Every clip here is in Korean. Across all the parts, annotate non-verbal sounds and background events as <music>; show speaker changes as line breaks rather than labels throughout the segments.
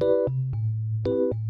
Thank you.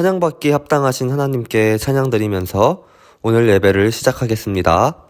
찬양받기에 합당하신 하나님께 찬양드리면서 오늘 예배를 시작하겠습니다.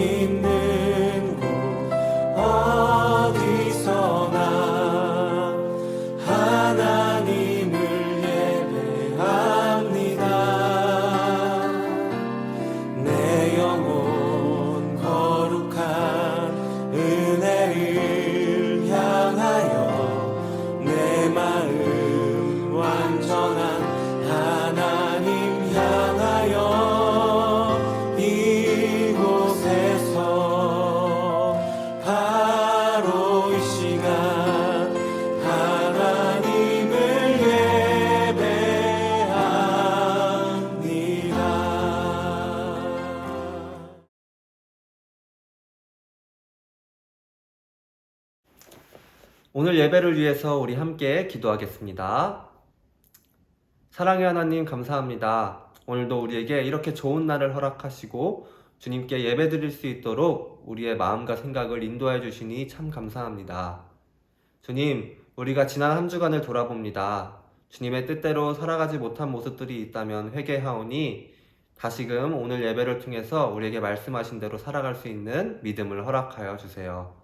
서
오늘 예배를 위해서 우리 함께 기도하겠습니다. 사랑의 하나님 감사합니다. 오늘도 우리에게 이렇게 좋은 날을 허락하시고 주님께 예배 드릴 수 있도록 우리의 마음과 생각을 인도해 주시니 참 감사합니다. 주님, 우리가 지난 한 주간을 돌아봅니다. 주님의 뜻대로 살아가지 못한 모습들이 있다면 회개하오니 다시금 오늘 예배를 통해서 우리에게 말씀하신 대로 살아갈 수 있는 믿음을 허락하여 주세요.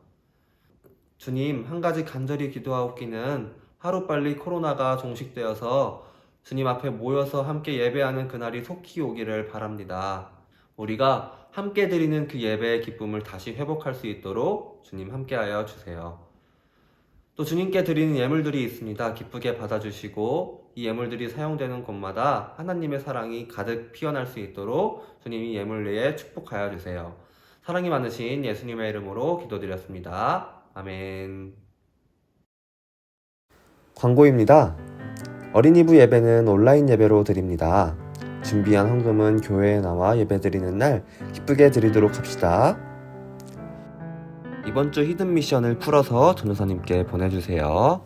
주님, 한 가지 간절히 기도하옵기는 하루빨리 코로나가 종식되어서 주님 앞에 모여서 함께 예배하는 그날이 속히 오기를 바랍니다. 우리가 함께 드리는 그 예배의 기쁨을 다시 회복할 수 있도록 주님 함께하여 주세요. 또 주님께 드리는 예물들이 있습니다. 기쁘게 받아주시고 이 예물들이 사용되는 곳마다 하나님의 사랑이 가득 피어날 수 있도록 주님이 예물 내에 축복하여 주세요. 사랑이 많으신 예수님의 이름으로 기도드렸습니다. 아멘. 광고입니다. 어린이부 예배는 온라인 예배로 드립니다. 준비한 헌금은 교회에 나와 예배 드리는 날 기쁘게 드리도록 합시다. 이번 주 히든 미션을 풀어서 전도사님께 보내주세요.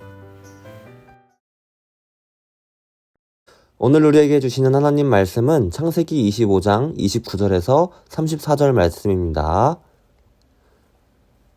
오늘 우리에게 주시는 하나님 말씀은 창세기 25장 29절에서 34절 말씀입니다.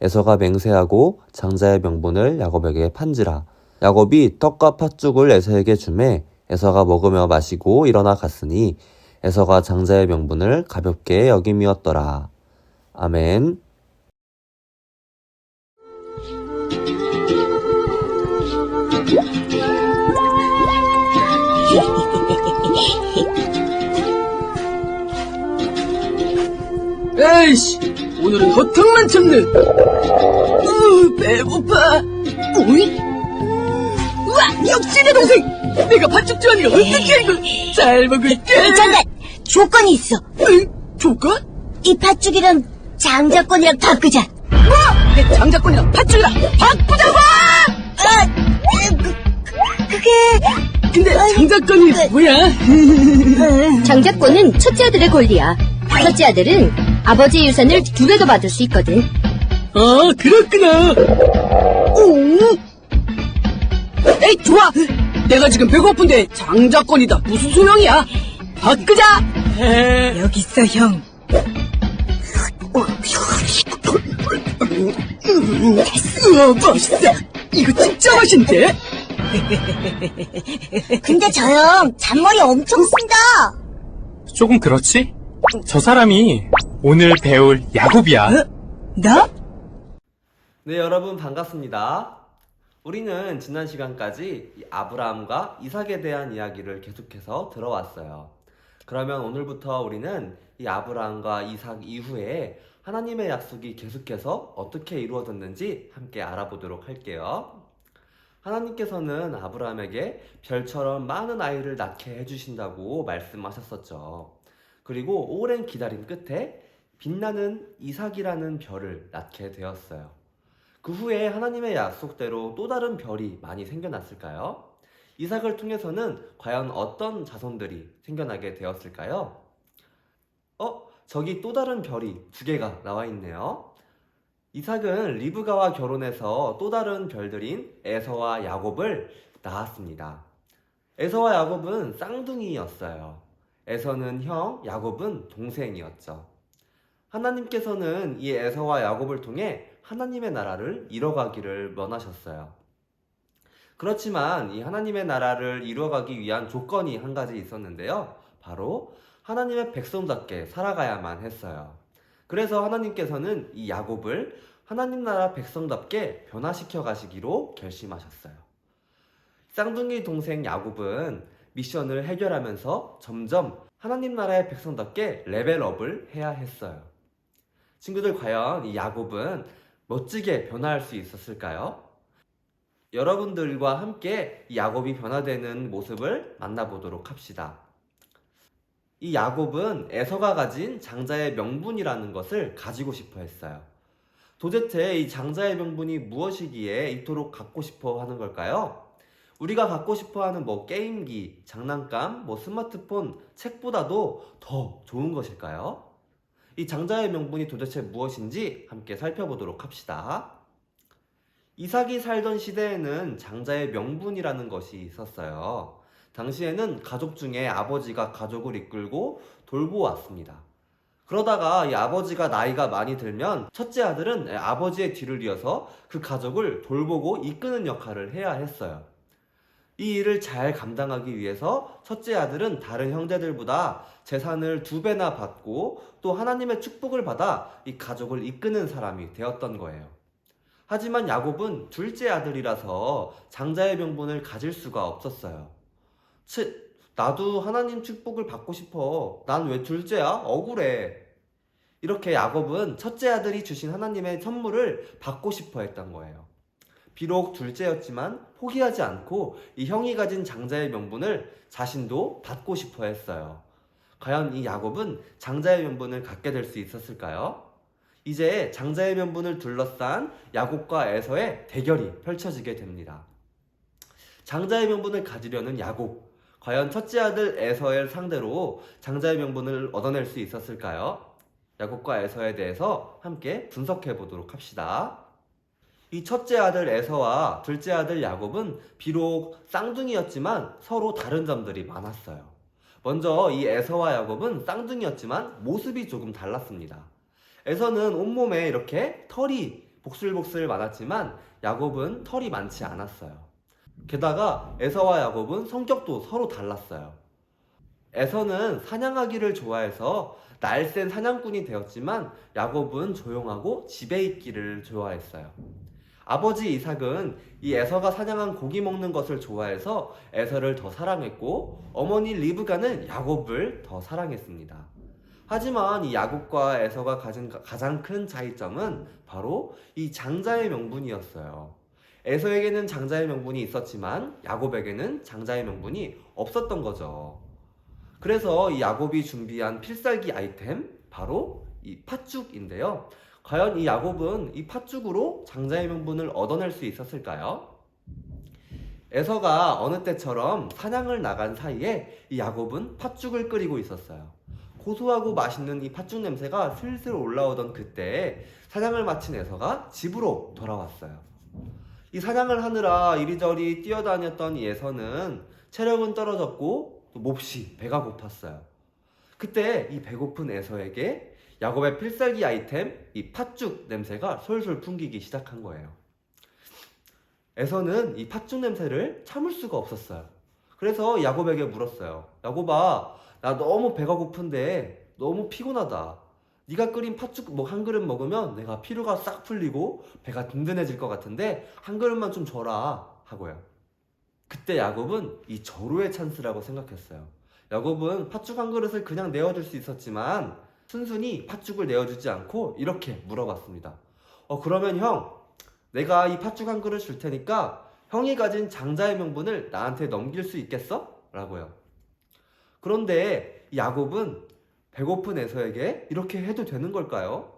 에서가 맹세하고 장자의 명분을 야곱에게 판지라. 야곱이 떡과 팥죽을 에서에게 주매 에서가 먹으며 마시고 일어나 갔으니 에서가 장자의 명분을 가볍게 여김이었더라. 아멘.
에이씨, 오늘은 호탕만 참네. 으, 배고파. 오이? 우와, 역시 내 동생. 내가 팥죽 좋아하니까 어떻게 이걸 잘 먹을게.
잠깐 조건이 있어
으, 조건?
이 팥죽이랑 장자권이랑 바꾸자
뭐? 내 장자권이랑 밧줄이랑 바꾸자고! 아, 그, 그게... 근데 장자권이 뭐야? <laughs>
장자권은 첫째 아들의 권리야. 첫째 아들은 아버지의 유산을 두배더 받을 수 있거든.
아, 그렇구나. 오. 에이, 좋아. 내가 지금 배고픈데 장자권이다. 무슨 소용이야? 바꾸자. <laughs> 여기 있어, 형. 우와, 맛있어. 이거 진짜 맛있는데? <laughs>
근데 저 형 잔머리 엄청 쓴다.
조금 그렇지? 저 사람이 오늘 배울 야곱이야.
나?
네, 여러분 반갑습니다. 우리는 지난 시간까지 이 아브라함과 이삭에 대한 이야기를 계속해서 들어왔어요. 그러면 오늘부터 우리는 이 아브라함과 이삭 이후에 하나님의 약속이 계속해서 어떻게 이루어졌는지 함께 알아보도록 할게요. 하나님께서는 아브라함에게 별처럼 많은 아이를 낳게 해주신다고 말씀하셨었죠. 그리고 오랜 기다림 끝에 빛나는 이삭이라는 별을 낳게 되었어요. 그 후에 하나님의 약속대로 또 다른 별이 많이 생겨났을까요? 이삭을 통해서는 과연 어떤 자손들이 생겨나게 되었을까요? 어? 저기 또 다른 별이 두 개가 나와 있네요. 이삭은 리브가와 결혼해서 또 다른 별들인 에서와 야곱을 낳았습니다. 에서와 야곱은 쌍둥이였어요. 에서는 형, 야곱은 동생이었죠. 하나님께서는 이 에서와 야곱을 통해 하나님의 나라를 이뤄가기를 원하셨어요. 그렇지만 이 하나님의 나라를 이루어가기 위한 조건이 한 가지 있었는데요. 바로 하나님의 백성답게 살아가야만 했어요. 그래서 하나님께서는 이 야곱을 하나님 나라 백성답게 변화시켜 가시기로 결심하셨어요. 쌍둥이 동생 야곱은 미션을 해결하면서 점점 하나님 나라의 백성답게 레벨업을 해야 했어요. 친구들 과연 이 야곱은 멋지게 변화할 수 있었을까요? 여러분들과 함께 이 야곱이 변화되는 모습을 만나보도록 합시다. 이 야곱은 에서가 가진 장자의 명분이라는 것을 가지고 싶어 했어요. 도대체 이 장자의 명분이 무엇이기에 이토록 갖고 싶어 하는 걸까요? 우리가 갖고 싶어 하는 뭐 게임기, 장난감, 뭐 스마트폰, 책보다도 더 좋은 것일까요? 이 장자의 명분이 도대체 무엇인지 함께 살펴보도록 합시다. 이삭이 살던 시대에는 장자의 명분이라는 것이 있었어요. 당시에는 가족 중에 아버지가 가족을 이끌고 돌보았습니다. 그러다가 이 아버지가 나이가 많이 들면 첫째 아들은 아버지의 뒤를 이어서 그 가족을 돌보고 이끄는 역할을 해야 했어요. 이 일을 잘 감당하기 위해서 첫째 아들은 다른 형제들보다 재산을 두 배나 받고 또 하나님의 축복을 받아 이 가족을 이끄는 사람이 되었던 거예요. 하지만 야곱은 둘째 아들이라서 장자의 명분을 가질 수가 없었어요. 치, 나도 하나님 축복을 받고 싶어. 난 왜 둘째야? 억울해. 이렇게 야곱은 첫째 아들이 주신 하나님의 선물을 받고 싶어 했던 거예요. 비록 둘째였지만 포기하지 않고 이 형이 가진 장자의 명분을 자신도 받고 싶어 했어요. 과연 이 야곱은 장자의 명분을 갖게 될 수 있었을까요? 이제 장자의 명분을 둘러싼 야곱과 에서의 대결이 펼쳐지게 됩니다. 장자의 명분을 가지려는 야곱, 과연 첫째 아들 에서의 상대로 장자의 명분을 얻어낼 수 있었을까요? 야곱과 에서에 대해서 함께 분석해 보도록 합시다. 이 첫째 아들 에서와 둘째 아들 야곱은 비록 쌍둥이였지만 서로 다른 점들이 많았어요. 먼저 이 에서와 야곱은 쌍둥이였지만 모습이 조금 달랐습니다. 에서는 온몸에 이렇게 털이 복슬복슬 많았지만 야곱은 털이 많지 않았어요. 게다가 에서와 야곱은 성격도 서로 달랐어요. 에서는 사냥하기를 좋아해서 날쌘 사냥꾼이 되었지만 야곱은 조용하고 집에 있기를 좋아했어요. 아버지 이삭은 이 에서가 사냥한 고기 먹는 것을 좋아해서 에서를 더 사랑했고 어머니 리브가는 야곱을 더 사랑했습니다. 하지만 이 야곱과 에서가 가진 가- 가장 큰 차이점은 바로 이 장자의 명분이었어요. 에서에게는 장자의 명분이 있었지만 야곱에게는 장자의 명분이 없었던 거죠. 그래서 이 야곱이 준비한 필살기 아이템 바로 이 팥죽인데요. 과연 이 야곱은 이 팥죽으로 장자의 명분을 얻어낼 수 있었을까요? 에서가 어느 때처럼 사냥을 나간 사이에 이 야곱은 팥죽을 끓이고 있었어요. 고소하고 맛있는 이 팥죽 냄새가 슬슬 올라오던 그때 사냥을 마친 에서가 집으로 돌아왔어요. 이 사냥을 하느라 이리저리 뛰어다녔던 이 에서는 체력은 떨어졌고 또 몹시 배가 고팠어요. 그때 이 배고픈 에서에게 야곱의 필살기 아이템 이 팥죽 냄새가 솔솔 풍기기 시작한 거예요. 에서는 이 팥죽 냄새를 참을 수가 없었어요. 그래서 야곱에게 물었어요. 야곱아, 나 너무 배가 고픈데 너무 피곤하다. 네가 끓인 팥죽 뭐 한 그릇 먹으면 내가 피로가 싹 풀리고 배가 든든해질 것 같은데 한 그릇만 좀 줘라 하고요. 그때 야곱은 이 절호의 찬스라고 생각했어요. 야곱은 팥죽 한 그릇을 그냥 내어줄 수 있었지만 순순히 팥죽을 내어주지 않고 이렇게 물어봤습니다. 어 그러면 형, 내가 이 팥죽 한 그릇 줄 테니까 형이 가진 장자의 명분을 나한테 넘길 수 있겠어? 라고요. 그런데 이 야곱은 배고픈 에서에게 이렇게 해도 되는 걸까요?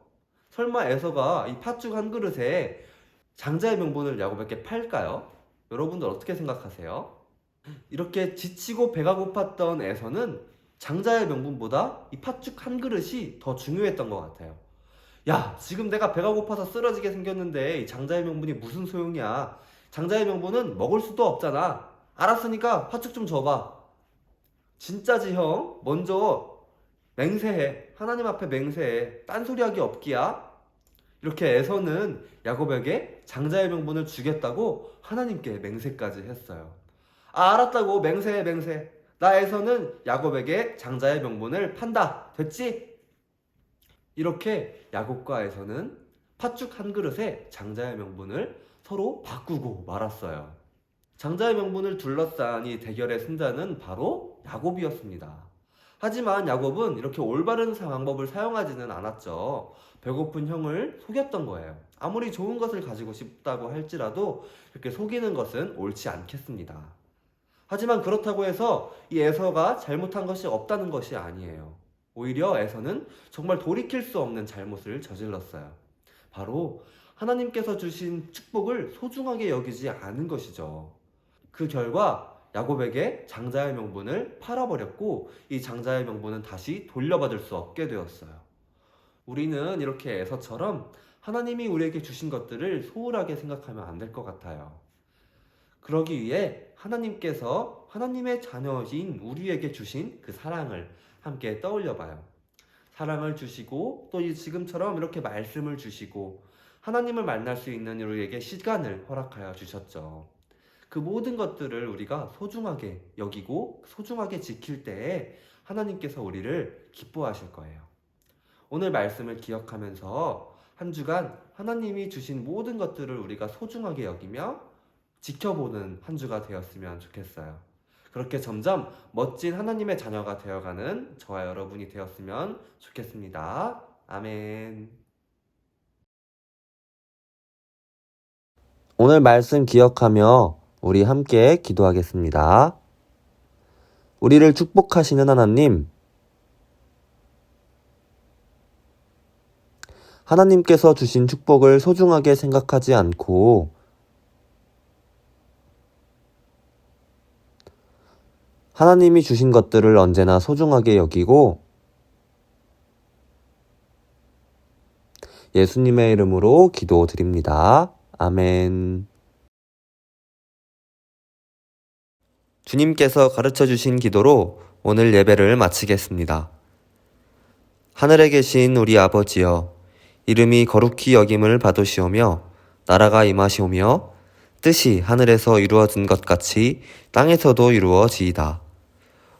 설마 에서가 이 팥죽 한 그릇에 장자의 명분을 야곱에게 팔까요? 여러분들 어떻게 생각하세요? 이렇게 지치고 배가 고팠던 에서는 장자의 명분보다 이 팥죽 한 그릇이 더 중요했던 것 같아요. 야, 지금 내가 배가 고파서 쓰러지게 생겼는데 이 장자의 명분이 무슨 소용이야? 장자의 명분은 먹을 수도 없잖아. 알았으니까 팥죽 좀 줘봐. 진짜지 형? 먼저 맹세해. 하나님 앞에 맹세해. 딴소리하기 없기야. 이렇게 에서는 야곱에게 장자의 명분을 주겠다고 하나님께 맹세까지 했어요. 아, 알았다고 맹세해 맹세. 나 에서는 야곱에게 장자의 명분을 판다. 됐지? 이렇게 야곱과 에서는 팥죽 한 그릇에 장자의 명분을 서로 바꾸고 말았어요. 장자의 명분을 둘러싼 이 대결의 승자는 바로 야곱이었습니다. 하지만 야곱은 이렇게 올바른 방법을 사용하지는 않았죠. 배고픈 형을 속였던 거예요. 아무리 좋은 것을 가지고 싶다고 할지라도 이렇게 속이는 것은 옳지 않겠습니다. 하지만 그렇다고 해서 이 에서가 잘못한 것이 없다는 것이 아니에요. 오히려 에서는 정말 돌이킬 수 없는 잘못을 저질렀어요. 바로 하나님께서 주신 축복을 소중하게 여기지 않은 것이죠. 그 결과 야곱에게 장자의 명분을 팔아버렸고 이 장자의 명분은 다시 돌려받을 수 없게 되었어요. 우리는 이렇게 에서처럼 하나님이 우리에게 주신 것들을 소홀하게 생각하면 안 될 것 같아요. 그러기 위해 하나님께서 하나님의 자녀인 우리에게 주신 그 사랑을 함께 떠올려 봐요. 사랑을 주시고 또이 지금처럼 이렇게 말씀을 주시고 하나님을 만날 수 있는 우리에게 시간을 허락하여 주셨죠. 그 모든 것들을 우리가 소중하게 여기고 소중하게 지킬 때에 하나님께서 우리를 기뻐하실 거예요. 오늘 말씀을 기억하면서 한 주간 하나님이 주신 모든 것들을 우리가 소중하게 여기며 지켜보는 한 주가 되었으면 좋겠어요. 그렇게 점점 멋진 하나님의 자녀가 되어가는 저와 여러분이 되었으면 좋겠습니다. 아멘.
오늘 말씀 기억하며 우리 함께 기도하겠습니다. 우리를 축복하시는 하나님, 하나님께서 주신 축복을 소중하게 생각하지 않고 하나님이 주신 것들을 언제나 소중하게 여기고 예수님의 이름으로 기도드립니다. 아멘. 주님께서 가르쳐 주신 기도로 오늘 예배를 마치겠습니다. 하늘에 계신 우리 아버지여, 이름이 거룩히 여김을 받으시오며, 나라가 임하시오며, 뜻이 하늘에서 이루어진 것 같이 땅에서도 이루어지이다.